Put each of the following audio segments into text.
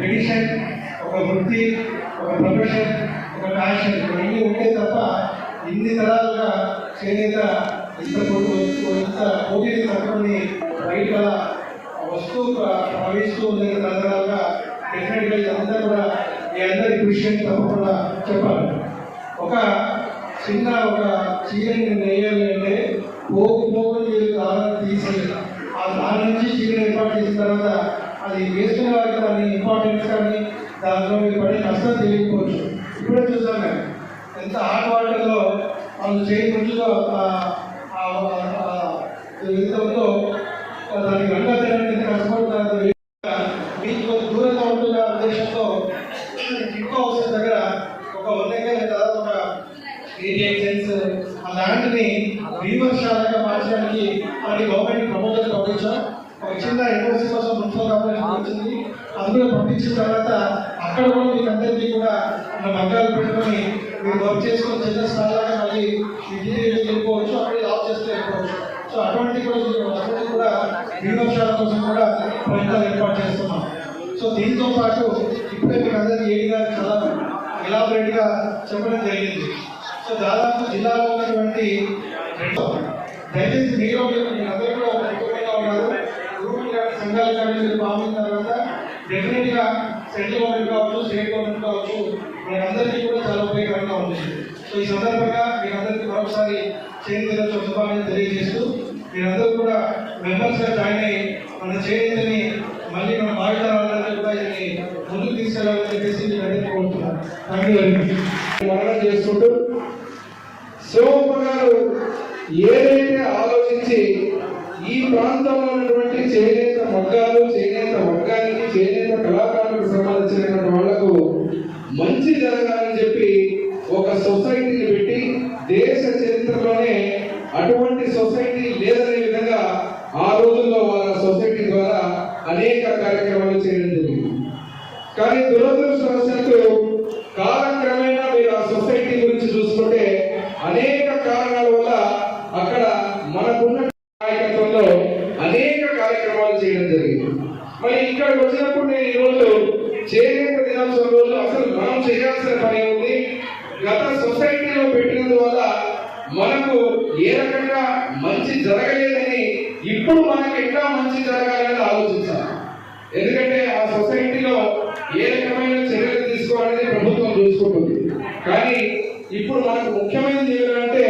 Tradition ఒక వృత్తి ఒక ప్రొఫెషన్ ఒక ప్యాషన్ ఇవన్నీ ఉంటే తప్ప ఇన్ని తరాలుగా చేనేత ఇంత పోటీ ఇంత పోటీని తట్టుకొని బయట వస్తూ ప్రవహిస్తూ ఉంది తరతరాలుగా డెఫినెట్గా ఇదంతా కూడా మీ అందరి కృషి అని తప్పకుండా చెప్పాలి. ఒక చిన్న ఒక చీరని నేయాలి అంటే పోగు పోగు మీరు దారం తీసి ఆ దాని నుంచి చీరని ఏర్పాటు చేసిన తర్వాత అది వేస్ట్ వారికి దాని ఇంపార్టెన్స్ కానీ దాంట్లో మీరు పడే కష్టం తెలియకపోవచ్చు. ఇప్పుడే చూసాం మేము. ఎంత హాట్ వాటర్లో వాళ్ళు చేయకుండా ముందులో ఉందో దానికి గంట తినడానికి ఎంత కష్టపడుతున్నారు మీకు దూరంగా ఉంటున్న ఉద్దేశంతో కిక్ హౌస్ దగ్గర ఒక వన్ ఎకర్ దాదాపు ఒక ఎయిటీ ఎయిట్ సెన్స్ ఆ ల్యాండ్ని మార్చడానికి అది గవర్నమెంట్ ప్రపోజల్ పంపించాం. ఒక చిన్న ఎన్ఓసి కోసం మున్సిపల్ కార్పొరేషన్ వచ్చింది. అందులో పంపించిన తర్వాత అక్కడ కూడా మీకు అందరికీ కూడా మన మగ్గాలు పెట్టుకొని మీరు వర్క్ చేసుకొని చిన్న స్థాయిలాగా మళ్ళీ వెళ్ళిపోవచ్చు. అక్కడ ఆఫ్ చేస్తే వెళ్ళిపోవచ్చు. సో అటువంటి కూడా అటువంటి కూడా వీవర్శాల కోసం కూడా ప్రయత్నాలు ఏర్పాటు చేస్తున్నాం. సో దీంతో పాటు ఇప్పుడే మీకు అందరికీ ఏడి గారు చాలా ఎలాబరేట్గా చెప్పడం జరిగింది. సో దాదాపు జిల్లాలో ఉన్నటువంటి దయచేసి మీరు మీరు అందరూ కూడా ఒక కుటుంబంగా ఉన్నారు గ్రూపులు కానీ సంఘాలు కానీ మీరు పాల్గొన్న తర్వాత డెఫినెట్గా సెంట్రల్ గవర్నమెంట్ కావచ్చు స్టేట్ గవర్నమెంట్ కావచ్చు మనందరికీ కూడా చాలా ఉపయోగకరంగా ఉంది. సో ఈ సందర్భంగా మీరందరికీ మరొకసారి చేనేత శుభాన్ని తెలియజేస్తూ మీరందరూ కూడా మెంబర్స్గా జాయిన్ అయ్యి మన చేనేతని మళ్ళీ మన భావితరాలందరికీ కూడా ఇది ముందుకు తీసుకెళ్ళాలని చెప్పేసి నేను అడిగి కోరుతున్నాను. థ్యాంక్ యూ మరణం చేసుకుంటూ శివప్ప గారు ఏదైతే ఆలోచించి ఈ ప్రాంతంలో ఉన్నటువంటి చేనేత మగ్గాలు చేనేత మగ్గానికి చేనేత కళా మంచి జరగాలని చెప్పి ఒక సొసైటీని పెట్టి దేశ చరిత్రలోనే అటువంటి సొసైటీ లేదనే విధంగా ఆ రోజుల్లో వాళ్ళ సొసైటీ ద్వారా అనేక కార్యక్రమాలు చేయడం జరిగింది. కానీ దురదృష్టవశాత్తు కాలక్రమేణా మీరు ఆ సొసైటీ గురించి చూసుకుంటే అనేక కారణాల వల్ల అక్కడ మనకున్న నాయకత్వంలో అనేక కార్యక్రమాలు చేయడం జరిగింది. మరి ఇక్కడికి వచ్చినప్పుడు నేను ఈరోజు చేనేత దినోత్సవం రోజు అసలు మనం చేయాల్సిన పని ఉంది గత సొసైటీలో పెట్టినందువల్ల మనకు ఏ రకంగా మంచి జరగలేదని ఇప్పుడు మనకి ఎట్లా మంచి జరగాలని ఆలోచించాలి. ఎందుకంటే ఆ సొసైటీలో ఏ రకమైన చర్యలు తీసుకోవాలని ప్రభుత్వం చూసుకుంటుంది. కానీ ఇప్పుడు మనకు ముఖ్యమైనది ఏమిటంటే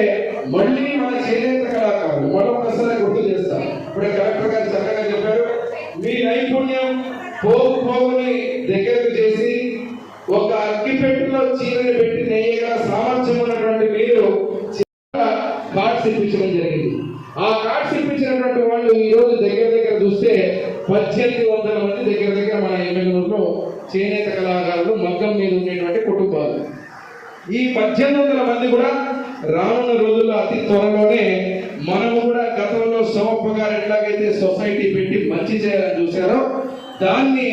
మళ్ళీ మన చేనేత కళాకారులు మరొకసారి గుర్తు చేస్తాం. ఇప్పుడు కలెక్టర్ గారు చక్కగా చెప్పారు మీ నైపుణ్యం పోగు పోగుని దగ్గరకు చేసి ఒక అగ్గిపెట్టులో చీరని పెట్టి నెయ్యగల సామర్థ్యం ఉన్నటువంటి మీరు కార్డ్స్ ఇప్పించడం జరిగింది. ఆ కార్డ్స్ ఇప్పించినటువంటి వాళ్ళు ఈ రోజు దగ్గర దగ్గర చూస్తే పద్దెనిమిది వందల మంది దగ్గర దగ్గర మన ఎమ్మెల్యేలో చేనేత కళాకారులు మగ్గం మీద ఉండేటువంటి కుటుంబాలు. ఈ పద్దెనిమిది వందల మంది కూడా రానున్న రోజుల్లో అతి త్వరలోనే మనము కూడా గతంలో సోమప్ప గారు ఎట్లాగైతే సొసైటీ పెట్టి మంచి చేయాలని చూశారో దాన్ని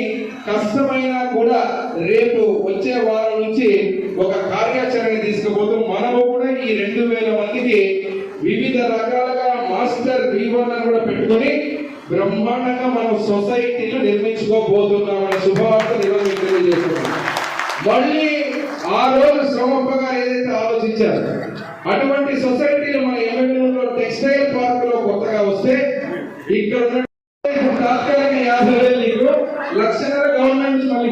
కష్టమైనా కూడా రేపు వచ్చే వారం నుంచి ఒక కార్యాచరణ తీసుకుపోతూ మనము కూడా ఈ రెండు వేల మందికి వివిధ రకాలుగా మాస్టర్ వీవర్లను కూడా పెట్టుకొని బ్రహ్మాండంగా మనం సొసైటీలు నిర్మించుకోబోతున్నామనే శుభవార్త ఈరోజు తెలియజేస్తున్నాం. మళ్ళీ ఆ రోజు శ్రమప్ప ఏదైతే ఆలోచించారు అటువంటి సొసైటీలు మన ఎమ్మెల్యేలో టెక్స్టైల్ పార్క్లో కొత్తగా వస్తే ఇక్కడ ఉన్న ఇప్పుడు తాత్కాలిక యాభై వేలు నీకు లక్షన్నర గవర్నమెంట్ నుంచి మళ్ళీ